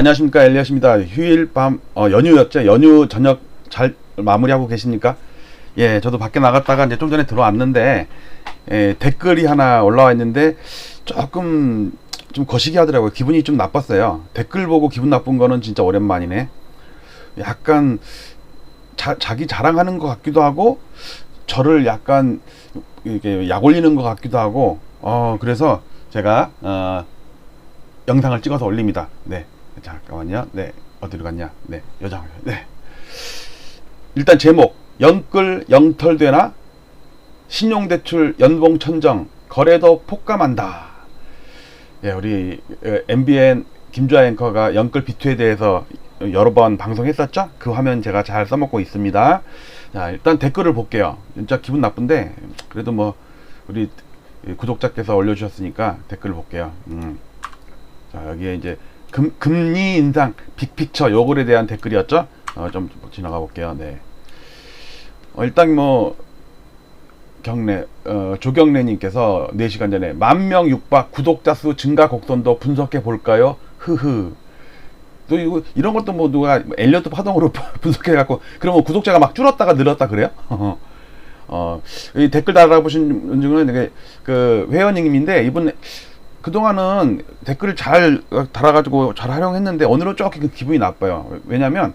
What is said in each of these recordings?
네, 안녕하십니까 엘리엇입니다. 휴일 밤 어, 연휴였죠. 연휴 저녁 잘 마무리하고 계십니까? 예, 저도 밖에 나갔다가 이제 좀 전에 들어왔는데 예, 댓글이 하나 올라와 있는데 조금 좀 거시기 하더라고요. 기분이 좀 나빴어요. 댓글 보고 기분 나쁜 거는 진짜 오랜만이네. 약간 자, 자기 자랑하는 것 같기도 하고 저를 약간 이게 약 올리는 것 같기도 하고 어 그래서 제가 어 영상을 찍어서 올립니다. 네. 잠깐만요. 네. 어디로 갔냐? 네. 여장. 네. 일단 제목. 영끌 영털되나? 신용대출 연봉 천정. 거래도 폭감한다. 예, 우리 어, MBN 김주아 앵커가 영끌 비투에 대해서 여러 번 방송했었죠? 그 화면 제가 잘 써먹고 있습니다. 자, 일단 댓글을 볼게요. 진짜 기분 나쁜데, 그래도 뭐, 우리 구독자께서 올려주셨으니까 댓글 볼게요. 음. 자, 여기에 이제 금, 금리 인상 빅픽처 요글에 대한 댓글이었죠? 어, 좀 지나가 볼게요. 네. 어, 일단 뭐 경례 어, 조경래님께서 4시간 전에 만 명 육박 구독자 수 증가 곡선도 분석해 볼까요? 흐흐. 또 이거 이런 것도 뭐 누가 엘리어트 파동으로 분석해 갖고 그러면 구독자가 막 줄었다가 늘었다 그래요? 어, 이 댓글 달아보신 분은 이게 그 회원님인데 이분 그동안은 댓글을 잘 달아가지고 잘 활용했는데 오늘은 조금 기분이 나빠요. 왜냐면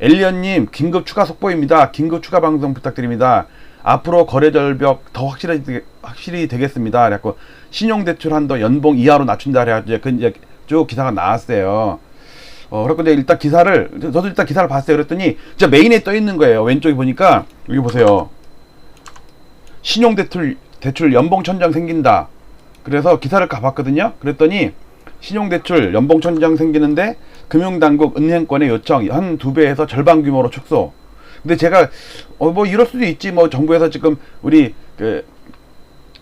엘리언님 긴급 추가 속보입니다. 긴급 추가 방송 부탁드립니다. 앞으로 거래 절벽 더 확실히 확실히 되겠습니다. 그래갖고 신용 대출 한도 연봉 이하로 낮춘다 그래가지고 그 이제 쭉 기사가 나왔어요. 어, 그래갖고 이제 일단 기사를 저도 일단 기사를 봤어요. 그랬더니 진짜 메인에 떠 있는 거예요. 왼쪽에 보니까 여기 보세요. 신용 대출 대출 연봉 천장 생긴다. 그래서 기사를 가봤거든요. 그랬더니 신용대출 연봉 천장 생기는데 금융당국 은행권의 요청 한 두 배에서 절반 규모로 축소. 근데 제가 어 뭐 이럴 수도 있지 뭐 정부에서 지금 우리 그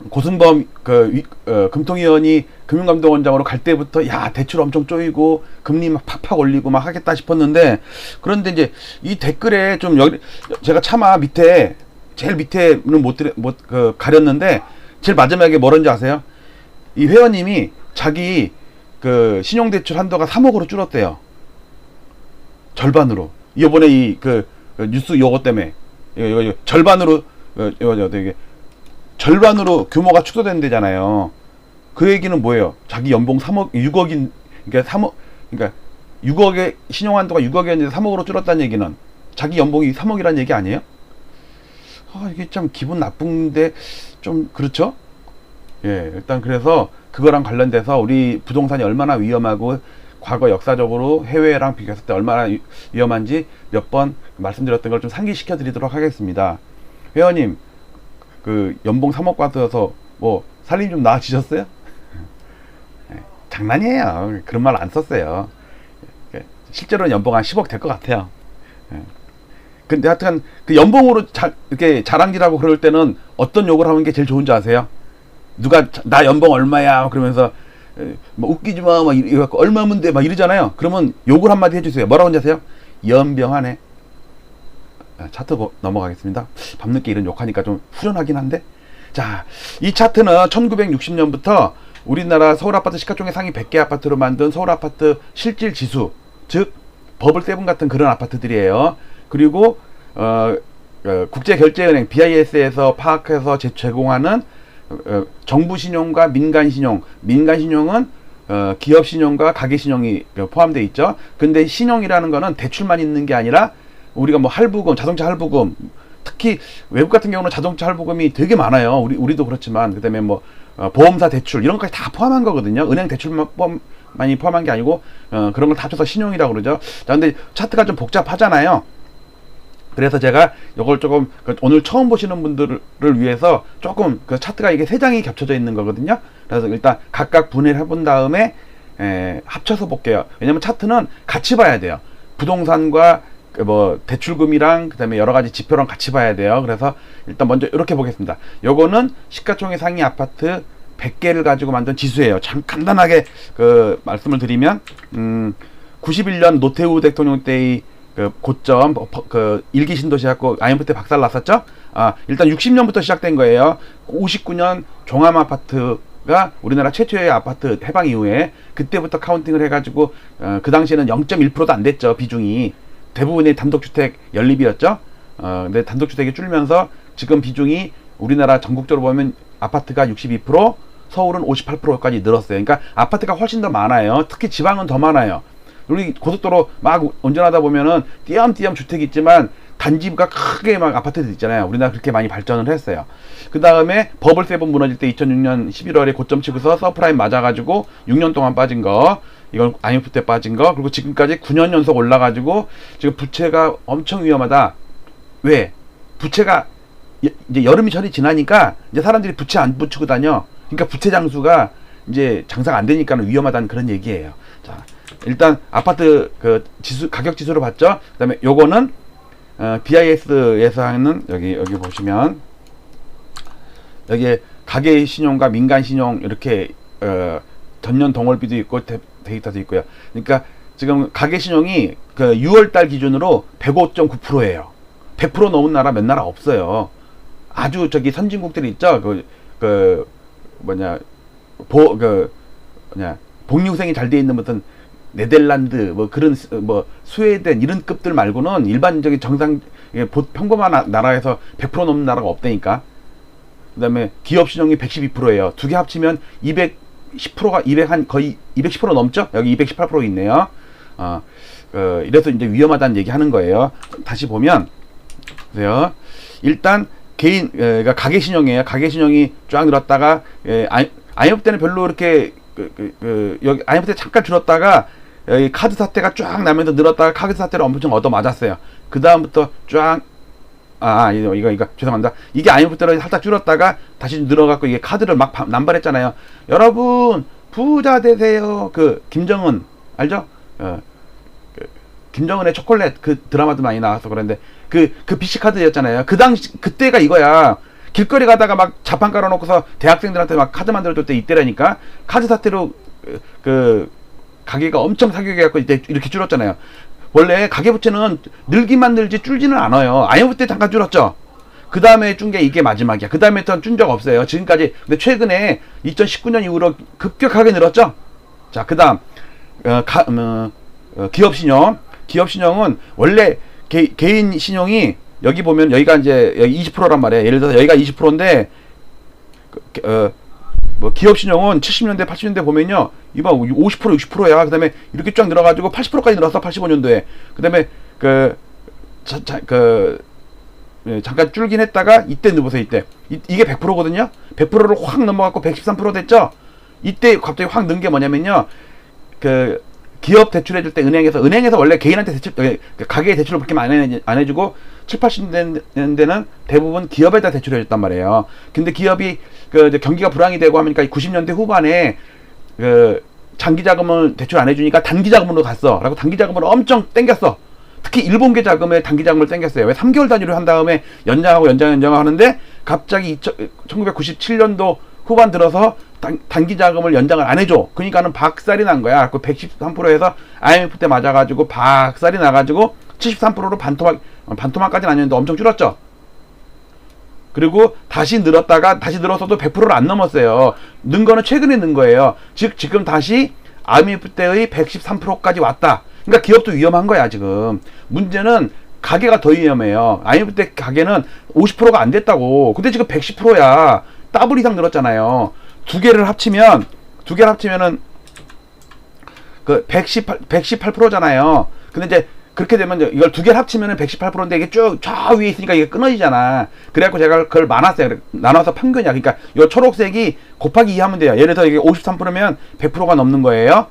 고승범 그 위, 어, 금통위원이 금융감독원장으로 갈 때부터 야 대출 엄청 쪼이고 금리 막 팍팍 올리고 막 하겠다 싶었는데 그런데 이제 이 댓글에 좀 여기 제가 차마 밑에 제일 밑에는 못 못 그 가렸는데 제일 마지막에 뭐런지 아세요? 이 회원님이 자기 그 신용대출 한도가 3억으로 줄었대요. 절반으로. 이번에 이그 그 뉴스 요거 때문에 이거, 이거, 이거 절반으로 어, 이거 이거 되게 절반으로 규모가 축소된대잖아요. 그 얘기는 뭐예요? 자기 연봉 3억 6억인 그러니까 3억 그러니까 6억의 신용 한도가 6억이었는데 3억으로 줄었다는 얘기는 자기 연봉이 3억이라는 얘기 아니에요? 아, 이게 참 기분 나쁜데 좀 그렇죠? 예, 일단 그래서 그거랑 관련돼서 우리 부동산이 얼마나 위험하고 과거 역사적으로 해외랑 비교했을 때 얼마나 위험한지 몇 번 말씀드렸던 걸 좀 상기시켜 드리도록 하겠습니다. 회원님, 그 연봉 3억 받아서 뭐 살림 좀 나아지셨어요? 예, 장난이에요. 그런 말 안 썼어요. 예, 실제로는 연봉 한 10억 될 것 같아요. 예. 근데 하여튼 그 연봉으로 자, 이렇게 자랑질하고 그럴 때는 어떤 욕을 하는 게 제일 좋은지 아세요? 누가 나 연봉 얼마야 그러면서 뭐 웃기지 마, 막 이래 갖고 얼마면 돼, 막 이러잖아요. 그러면 욕을 한마디 해주세요. 뭐라고 하세요? 연병하네. 아, 차트 넘어가겠습니다. 밤늦게 이런 욕하니까 좀 후련하긴 한데. 자, 이 차트는 1960년부터 우리나라 서울 아파트 시가총액 상위 100개 아파트로 만든 서울 아파트 실질 지수, 즉 버블 세븐 같은 그런 아파트들이에요. 그리고 어, 어 국제 결제은행 BIS에서 파악해서 제공하는 어, 정부 신용과 민간 신용, 민간 신용은 어, 기업 신용과 가계 신용이 포함되어 있죠. 근데 신용이라는 거는 대출만 있는 게 아니라 우리가 뭐 할부금, 자동차 할부금, 특히 외국 같은 경우는 자동차 할부금이 되게 많아요. 우리 우리도 그렇지만 그다음에 뭐 어, 보험사 대출 이런 것까지 다 포함한 거거든요. 은행 대출만 포함, 많이 포함한 게 아니고 어, 그런 걸 다 합쳐서 신용이라고 그러죠. 자, 근데 차트가 좀 복잡하잖아요. 그래서 제가 이걸 조금 그 오늘 처음 보시는 분들을 위해서 조금 그 차트가 이게 세 장이 겹쳐져 있는 거거든요. 그래서 일단 각각 분해를 해본 다음에 에, 합쳐서 볼게요. 왜냐면 차트는 같이 봐야 돼요. 부동산과 그뭐 대출금이랑 그다음에 여러 가지 지표랑 같이 봐야 돼요. 그래서 일단 먼저 이렇게 보겠습니다. 요거는 시가총액 상위 아파트 100개를 가지고 만든 지수예요. 참 간단하게 그 말씀을 드리면 음 91년 노태우 대통령 때의 그 고점 그 일기 신도시하고 IMF 때 박살 났었죠. 아 일단 60년부터 시작된 거예요. 59년 종암 아파트 가 우리나라 최초의 아파트 해방 이후에 그때부터 카운팅을 해가지고 어, 그 당시에는 0.1%도 안 됐죠 비중이 대부분이 단독주택 연립이었죠. 어, 근데 단독주택이 줄면서 지금 비중이 우리나라 전국적으로 보면 아파트가 62%, 서울은 58%까지 늘었어요. 그러니까 아파트가 훨씬 더 많아요. 특히 지방은 더 많아요. 우리 고속도로 막 운전하다 보면은 띄엄띄엄 주택이 있지만 단지가 크게 막 아파트들 있잖아요. 우리나라 그렇게 많이 발전을 했어요. 그 다음에 버블 세븐 무너질 때 2006년 11월에 고점 치고서 서프라임 맞아가지고 6년 동안 빠진 거, 이건 IMF 때 빠진 거, 그리고 지금까지 9년 연속 올라가지고 지금 부채가 엄청 위험하다. 왜? 부채가 여- 이제 여름이 절이 지나니까 이제 사람들이 부채 안 붙이고 다녀. 그러니까 부채 장수가 이제 장사가 안 되니까는 위험하다는 그런 얘기예요. 자, 일단 아파트 그 지수 가격 지수를 봤죠. 그다음에 요거는 어, BIS에서 하는 여기 여기 보시면 여기에 가계 신용과 민간 신용 이렇게 어, 전년 동월비도 있고 데, 데이터도 있고요. 그러니까 지금 가계 신용이 그 6월 달 기준으로 105.9%예요. 100% 넘은 나라 몇 나라 없어요. 아주 저기 선진국들이 있죠. 그, 그 뭐냐 보그 뭐냐 복리후생이 잘 돼 있는 무슨 네덜란드 뭐 그런 스- 뭐 스웨덴 이런 급들 말고는 일반적인 정상 보- 평범한 나- 나라에서 100% 넘는 나라가 없다니까. 그다음에 기업 신용이 112%예요. 두 개 합치면 210%가 200 한 거의 210% 넘죠? 여기 218% 있네요. 어, 어, 이래서 이제 위험하다는 얘기 하는 거예요. 다시 보면 보세요. 일단 개인 에, 그러니까 가계 신용이에요. 가계 신용이 쫙 늘었다가 에, IMF 때는 별로 이렇게 그, 그, 그, 여기 IMF 때 잠깐 줄었다가 여기 카드 사태가 쫙 나면서 늘었다가 카드 사태를 엄청 얻어 맞았어요. 그 다음부터 쫙 아, 아, 이거, 이거, 이거, 죄송합니다. 이게 때로 살짝 줄었다가 다시 늘어갖고 이게 카드를 막 바- 남발했잖아요. 여러분, 부자 되세요. 그, 김정은, 알죠? 어, 그, 김정은의 초콜릿 그 드라마도 많이 나와서 그런데 그, 그 BC카드였잖아요. 그 당시, 그때가 이거야. 길거리 가다가 막 자판 깔아놓고서 대학생들한테 막 카드 만들어줄 때 이때라니까. 카드 사태로 그, 그 가게가 엄청 사격해갖고 이때 이렇게 줄었잖아요. 원래 가계부채는 늘기만 늘지 줄지는 않아요. IMF 때 잠깐 줄었죠. 그 다음에 준 게 이게 마지막이야. 그 다음에 준적 없어요. 지금까지. 근데 최근에 2019년 이후로 급격하게 늘었죠. 자, 그 다음, 어, 가, 어, 어, 기업 신용. 기업 신용은 원래 개, 개인 신용이 여기 보면 여기가 이제 여기 20%란 말이에요. 예를 들어서 여기가 20%인데, 어, 뭐 기업 신용은 70년대, 80년대 보면요, 이봐 50% 60%야. 그다음에 이렇게 쫙 늘어가지고 80%까지 늘었어 85년도에. 그다음에 그, 자, 자, 그 예, 잠깐 줄긴 했다가 이때 넣어보세요 이때 이, 이게 100%거든요. 100%를 확 넘어갔고 113% 됐죠. 이때 갑자기 확 는 게 뭐냐면요, 그 기업 대출해줄 때 은행에서 은행에서 원래 개인한테 대출 어, 그 가게 대출을 그렇게 많이 안, 해주고 7, 80년대는 대부분 기업에다 대출해줬단 말이에요. 근데 기업이 그 경기가 불황이 되고 하니까 90년대 후반에 그 장기 자금을 대출 안 해주니까 단기 자금으로 갔어 라고 단기 자금을 엄청 땡겼어. 특히 일본계 자금에 단기 자금을 땡겼어요. 왜 3개월 단위로 한 다음에 연장하고 연장 연장을 하는데 갑자기 1997년도 후반 들어서 단, 단기 자금을 연장을 안 해줘. 그러니까는 박살이 난 거야. 그 113%에서 IMF 때 맞아가지고 박살이 나가지고 73%로 반토막 반토막까지는 아니었는데 엄청 줄었죠. 그리고 다시 늘었다가 다시 늘어서도 100%를 안 넘었어요. 는 거는 최근에 는 거예요. 즉 지금 다시 IMF 때의 113%까지 왔다. 그러니까 기업도 위험한 거야 지금. 문제는 가게가 더 위험해요. IMF 때 가게는 50%가 안 됐다고. 근데 지금 110%야. 더블 이상 늘었잖아요. 두 개를 합치면 두 개를 합치면은 그 118, 118%잖아요. 근데 이제 그렇게 되면 이걸 두 개를 합치면은 118%인데 이게 쭉 저 위에 있으니까 이게 끊어지잖아. 그래갖고 제가 그걸. 그래- 나눠서 평균이야. 그러니까 이 초록색이 곱하기 2 하면 돼요. 예를 들어서 이게 53%면 100%가 넘는 거예요.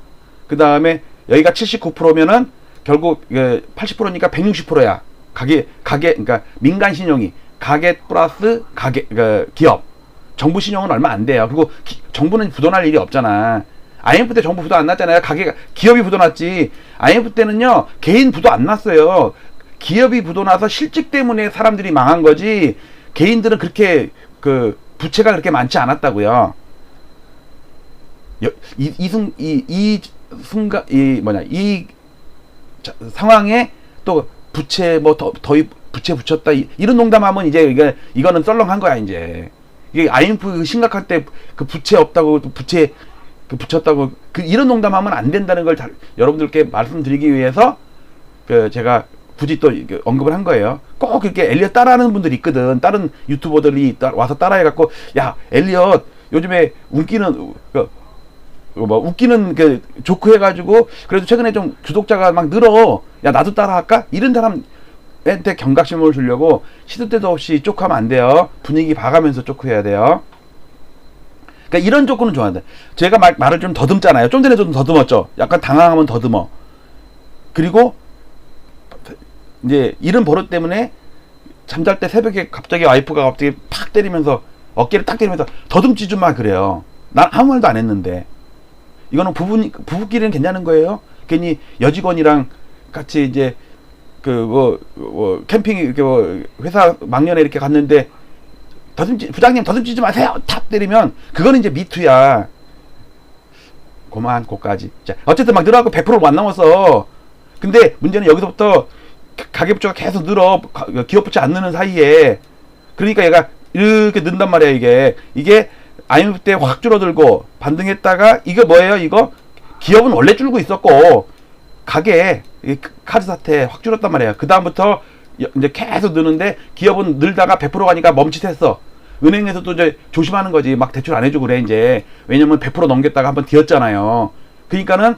그 다음에 여기가 79%면은 결국 이게 80%니까 160%야. 가게 가게 그러니까 민간 신용이 가게 플러스 가게 그 기업 정부 신용은 얼마 안 돼요. 그리고 기- 정부는 부도날 일이 없잖아. IMF 때 정부 부도 안 났잖아요. 가게가 기업이 부도 났지. IMF 때는요 개인 부도 안 났어요. 기업이 부도 나서 실직 때문에 사람들이 망한 거지. 개인들은 그렇게 그 부채가 그렇게 많지 않았다고요. 여- 이, 이 순, 이, 이 순간, 이, 뭐냐, 이 자- 상황에 또 부채 뭐 더, 더 부채 붙였다 이, 이런 농담하면 이제 이게 이거는 썰렁한 거야 이제 이게 IMF 심각할 때 그 부채 없다고 또 부채 그 붙였다고 그 이런 농담하면 안 된다는 걸 잘, 여러분들께 말씀드리기 위해서 그 제가 굳이 또 언급을 한 거예요. 꼭 이렇게 엘리엇 따라하는 분들이 있거든. 다른 유튜버들이 따- 와서 따라해갖고 야 엘리엇 요즘에 웃기는 그, 뭐 웃기는 그 조크 해가지고 그래도 최근에 좀 구독자가 막 늘어. 야 나도 따라할까? 이런 사람 한테 경각심을 주려고 시도 때도 없이 쪼크하면 안 돼요. 분위기 봐가면서 쪼크해야 돼요. 그러니까 이런 조건은 좋아한다. 제가 말, 말을 좀 더듬잖아요. 좀 전에 좀 더듬었죠. 약간 당황하면 더듬어. 그리고 이제 이런 버릇 때문에 잠잘 때 새벽에 갑자기 와이프가 갑자기 팍 때리면서 어깨를 딱 때리면서 더듬지 좀 마 그래요. 난 아무 말도 안 했는데 이거는 부부 부부끼리는 괜찮은 거예요. 괜히 여직원이랑 같이 이제 그뭐 뭐 캠핑 이렇게 뭐 회사 막년에 이렇게 갔는데 더듬지 부장님 더듬지 마세요. 탁 때리면 그거는 이제 미투야. 고만 고까지. 자 어쨌든 막 늘어가고 100%안 넘었어. 근데 문제는 여기서부터 가- 가계부채가 계속 늘어 가- 기업부채 안 느는 사이에 그러니까 얘가 이렇게 는단 말이야 이게 이게 IMF 때 확 줄어들고 반등했다가 이게 뭐예요 이거 기업은 원래 줄고 있었고 가게 이 크- 카드 사태 확 줄었단 말이야 그 다음부터 이제 계속 느는데 기업은 늘다가 100% 가니까 멈칫했어. 은행에서도 이제 조심하는 거지. 막 대출 안 해주고 그래 이제. 왜냐면 100% 넘겼다가 한번 뒤었잖아요. 그러니까는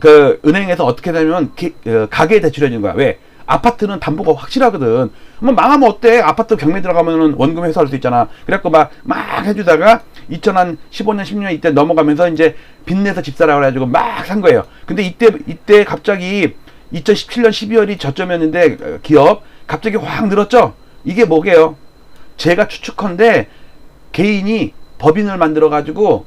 그 은행에서 어떻게 되면 기- 어, 가게 대출해 주는 거야. 왜? 아파트는 담보가 확실하거든. 뭐 망하면 어때? 아파트 경매 들어가면은 원금 회수할 수 있잖아. 그래갖고 막, 막 해주다가 2015년, 10년 이때 넘어가면서 이제 빚내서 집 사라 그래가지고 막 산 거예요. 근데 이때, 이때 갑자기 2017년 12월이 저점이었는데 어, 기업 갑자기 확 늘었죠? 이게 뭐게요? 제가 추측컨대 개인이 법인을 만들어가지고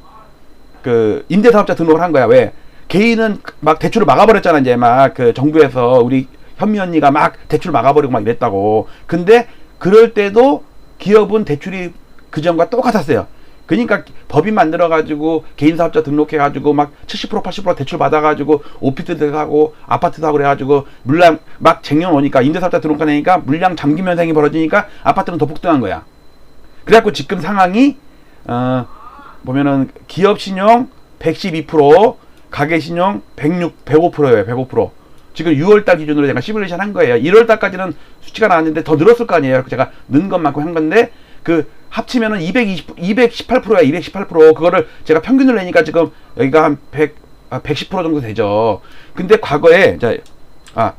그 임대사업자 등록을 한 거야. 왜? 개인은 막 대출을 막아버렸잖아. 이제 막 그 정부에서 우리 현미 언니가 막 대출 막아버리고 막 이랬다고. 근데 그럴 때도 기업은 대출이 그 전과 똑같았어요. 그러니까 법인 만들어 가지고 개인 사업자 등록해 가지고 막 70% 80% 대출 받아 가지고 오피스도 하고 아파트도 하고 그래 가지고 물량 막 쟁여놓으니까 임대사업자 등록하니까 물량 잠김 현상이 벌어지니까 아파트는 더 폭등한 거야. 그래 갖고 지금 상황이 어 보면은 기업 신용 112%, 가계 신용 106, 105%예요. 105%. 지금 6월 달 기준으로 제가 시뮬레이션 한 거예요. 1월 달까지는 수치가 나왔는데 더 늘었을 거 아니에요. 제가 는 것만큼 한 건데 그 합치면은 220, 218%야. 218%. 그거를 제가 평균을 내니까 지금 여기가 한 100, 아, 110% 정도 되죠. 근데 과거에 자, 아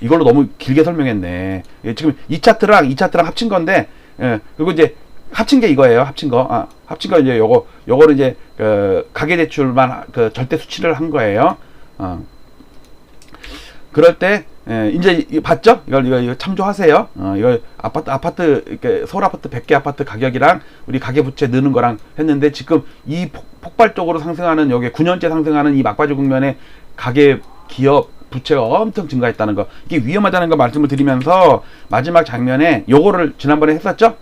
이걸로 너무 길게 설명했네. 예, 지금 이 차트랑 이 차트랑 합친 건데, 예, 그리고 이제 합친 게 이거예요. 합친 거. 아, 합친 거 이제 요거, 요거를 이제 그 가계 대출만 그 절대 수치를 한 거예요. 어. 그럴 때 예, 이제 이- 봤죠? 이걸 이거, 이거 참조하세요. 어, 이거 아파트 아파트 이렇게 서울 아파트 100개 아파트 가격이랑 우리 가계 부채 느는 거랑 했는데 지금 이 폭, 발적으로 상승하는 여기 9년째 상승하는 이 막바지 국면에 가계 기업 부채가 엄청 증가했다는 거 이게 위험하다는 거 말씀을 드리면서 마지막 장면에 요거를 지난번에 했었죠?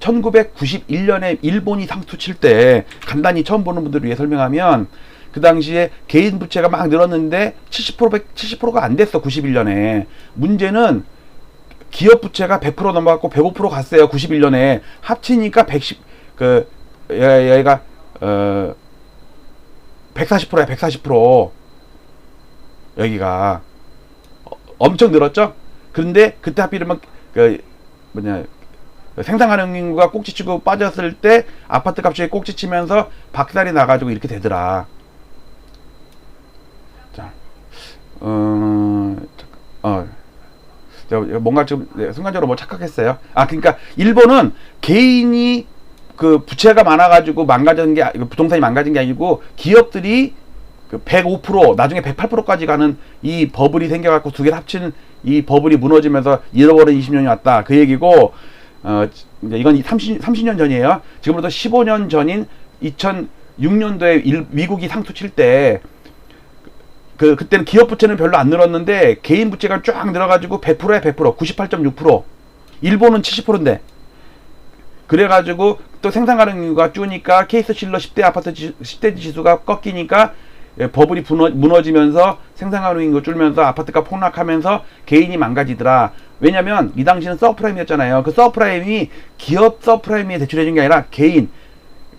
1991년에 일본이 상투 칠 때 간단히 처음 보는 분들을 위해 설명하면 그 당시에 개인 부채가 막 늘었는데 70% 70%가 안 됐어 91년에. 문제는 기업 부채가 100% 넘어갔고 105% 갔어요 91년에. 합치니까 110그 얘가 어 140%야 140% 여기가. 어, 엄청 늘었죠? 그런데 그때 하필이면 그 뭐냐 생산가능 인구가 꼭지치고 빠졌을 때 아파트 값이 꼭지치면서 박살이 나가지고 이렇게 되더라. 자, 어, 어, 뭔가 좀 네, 순간적으로 뭐 착각했어요. 아, 그러니까 일본은 개인이 그 부채가 많아가지고 망가진 게 아- 부동산이 망가진 게 아니고 기업들이 그 105% 나중에 108%까지 가는 이 버블이 생겨갖고 두 개를 합친 이 버블이 무너지면서 잃어버린 20년이 왔다 그 얘기고 어 이건 30, 30년 전이에요. 지금부터 15년 전인 2006년도에 일, 미국이 상투 칠때 그 그때는 기업 부채는 별로 안 늘었는데 개인 부채가 쫙 늘어가지고 100%에 100% 98.6% 일본은 70%인데 그래가지고 또 생산 가능률가 줄니까 케이스 실러 10대 아파트 지, 10대 지수가 꺾이니까 예, 버블이 무너, 무너지면서 생산 가능 인구 줄면서 아파트가 폭락하면서 개인이 망가지더라. 왜냐면 이 당시는 서프라임이었잖아요. 그 서프라임이 기업 서프라임에 대출해준 게 아니라 개인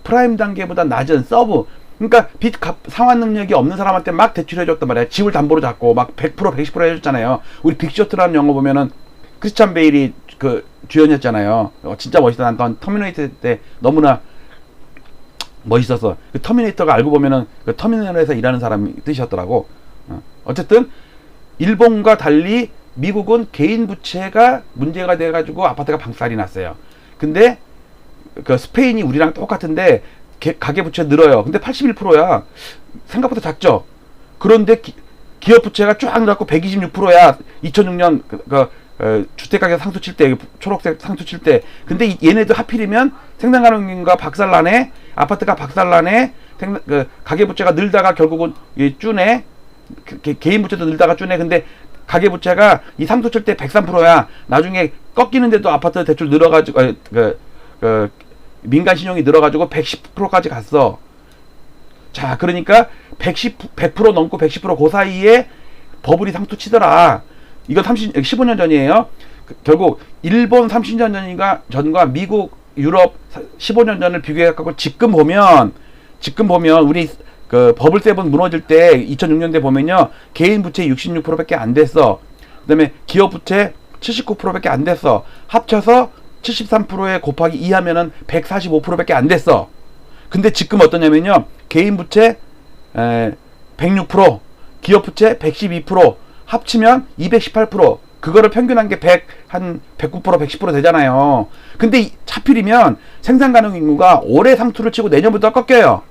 프라임 단계보다 낮은 서브 그러니까 빚 갚, 상환 능력이 없는 사람한테 막 대출해줬단 말이야. 집을 담보로 잡고 막 100% 110% 해줬잖아요. 우리 빅쇼트라는 영화 보면은 크리스찬 베일이 그 주연이었잖아요. 어, 진짜 멋있다. 난 터미네이터 때 너무나 멋있었어. 그 터미네이터가 알고 보면은 그 터미널에서 일하는 사람이 뜻이었더라고. 어. 어쨌든 일본과 달리 미국은 개인 부채가 문제가 돼가지고 아파트가 방살이 났어요. 근데 그 스페인이 우리랑 똑같은데 개- 가계 부채 늘어요. 근데 81%야. 생각보다 작죠. 그런데 기, 기업 부채가 쫙 늘었고 126%야. 2006년 그, 그 어, 주택 가격 상수 칠때 초록색 상수 칠 때. 근데 이- 얘네도 하필이면 생산 가능인가 박살나네. 아파트가 박살나네. 생, 그 가계 부채가 늘다가 결국은 이 쭈네. 그, 개- 개인 부채도 늘다가 쭈네. 근데 가계 부채가 이 상수 칠때 103%야. 나중에 꺾이는데도 아파트 대출 늘어가지고 어, 그, 그 민간 신용이 늘어가지고 110%까지 갔어. 자, 그러니까 110, 100% 넘고 110%그 사이에 버블이 상투 치더라. 이건 30, 15년 전이에요. 그- 결국 일본 30년 전인가 전과 미국, 유럽 15년 전을 비교해 갖고 지금 보면 지금 보면 우리 그 버블 세븐 무너질 때 2006년대 보면요 개인 부채 66%밖에 안 됐어. 그다음에 기업 부채 79%밖에 안 됐어. 합쳐서 73%에 곱하기 2 하면은 145%밖에 안 됐어. 근데 지금 어떠냐면요. 개인 부채 에, 106%, 기업 부채 112%, 합치면 218%. 그거를 평균한 게 100, 한 109%, 110% 되잖아요. 근데 이- 하필이면 생산 가능 인구가 올해 상투를 치고 내년부터 꺾여요.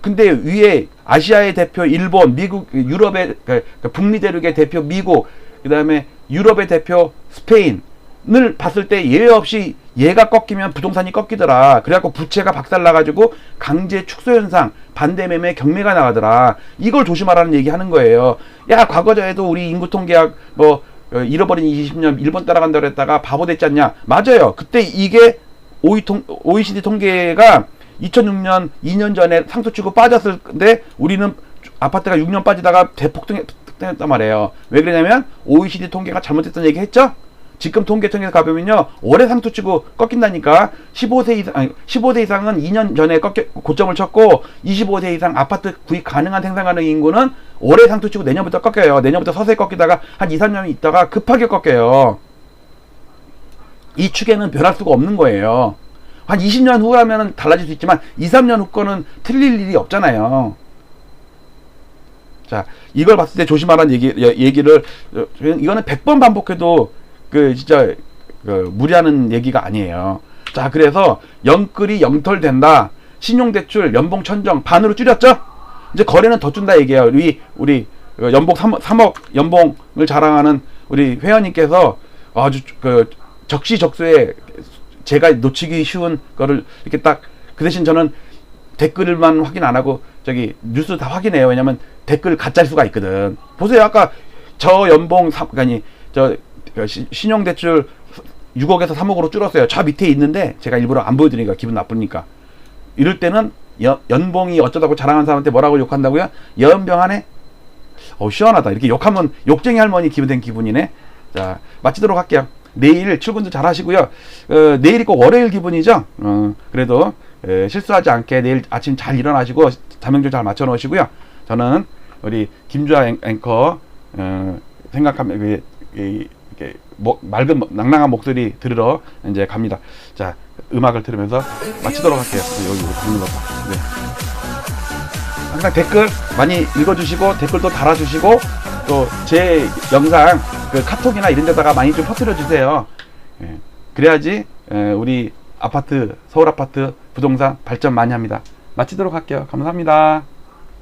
근데 위에 아시아의 대표 일본, 미국, 유럽의 그, 그 북미 대륙의 대표 미국, 그 다음에 유럽의 대표 스페인 을 봤을 때 예외 없이 얘가 꺾이면 부동산이 꺾이더라. 그래갖고 부채가 박살나가지고 강제 축소 현상, 반대 매매 경매가 나가더라. 이걸 조심하라는 얘기 하는 거예요. 야 과거에도 우리 인구 통계학 뭐 어, 잃어버린 20년 일본 따라간다 그랬다가 바보 됐지 않냐? 맞아요. 그때 이게 OECD 통계가 2006년 2년 전에 상투 치고 빠졌을 때 우리는 아파트가 6년 빠지다가 대폭등했단 말이에요. 왜 그러냐면 OECD 통계가 잘못됐던 얘기 했죠? 지금 통계청에서 가보면요 올해 상투 치고 꺾인다니까 15세 이상 아니, 15세 이상은 2년 전에 꺾여 고점을 쳤고 25세 이상 아파트 구입 가능한 생산 가능 인구는 올해 상투 치고 내년부터 꺾여요. 내년부터 서서히 꺾이다가 한 2, 3년 있다가 급하게 꺾여요. 이 축에는 변할 수가 없는 거예요. 한 20년 후라면 달라질 수 있지만 2, 3년 후 거는 틀릴 일이 없잖아요. 자, 이걸 봤을 때 조심하라는 얘기, 예- 얘기를, 어, 이거는 100번 반복해도 그 진짜 그 무리하는 얘기가 아니에요. 자, 그래서 영끌이 영털된다. 신용대출 연봉 천정 반으로 줄였죠? 이제 거래는 더 준다 얘기예요. 우리, 우리 그 연봉 3억, 3억 연봉을 자랑하는 우리 회원님께서 아주 그 적시적소에 제가 놓치기 쉬운 거를 이렇게 딱 그 대신 저는 댓글만 확인 안 하고 저기 뉴스 다 확인해요. 왜냐면 댓글 가짜일 수가 있거든. 보세요. 아까 저 연봉 3 아니 저그 시- 신용대출 6억에서 3억으로 줄었어요. 저 밑에 있는데 제가 일부러 안 보여드리니까 기분 나쁘니까. 이럴 때는 연, 연봉이 어쩌다고 자랑한 사람한테 뭐라고 욕한다고요? 연병하네? 어 시원하다. 이렇게 욕하면 욕쟁이 할머니 기분 된 기분이네. 자 마치도록 할게요. 내일 출근도 잘 하시고요. 어, 내일이 꼭 월요일 기분이죠. 어, 그래도 에, 실수하지 않게 내일 아침 잘 일어나시고 자명줄 잘 맞춰 놓으시고요. 저는 우리 김주아 앵- 앵커 어, 생각하면 그, 이, 이렇게 목- 맑은 목- 낭낭한 목소리 들으러 이제 갑니다. 자 음악을 들으면서 마치도록 할게요. 여기 보는 거 봐. 네. 항상 댓글 많이 읽어주시고 댓글도 달아주시고 또 제 영상 그 카톡이나 이런 데다가 많이 좀 퍼뜨려 주세요. 예. 그래야지 에, 우리 아파트 서울 아파트 부동산 발전 많이 합니다. 마치도록 할게요. 감사합니다.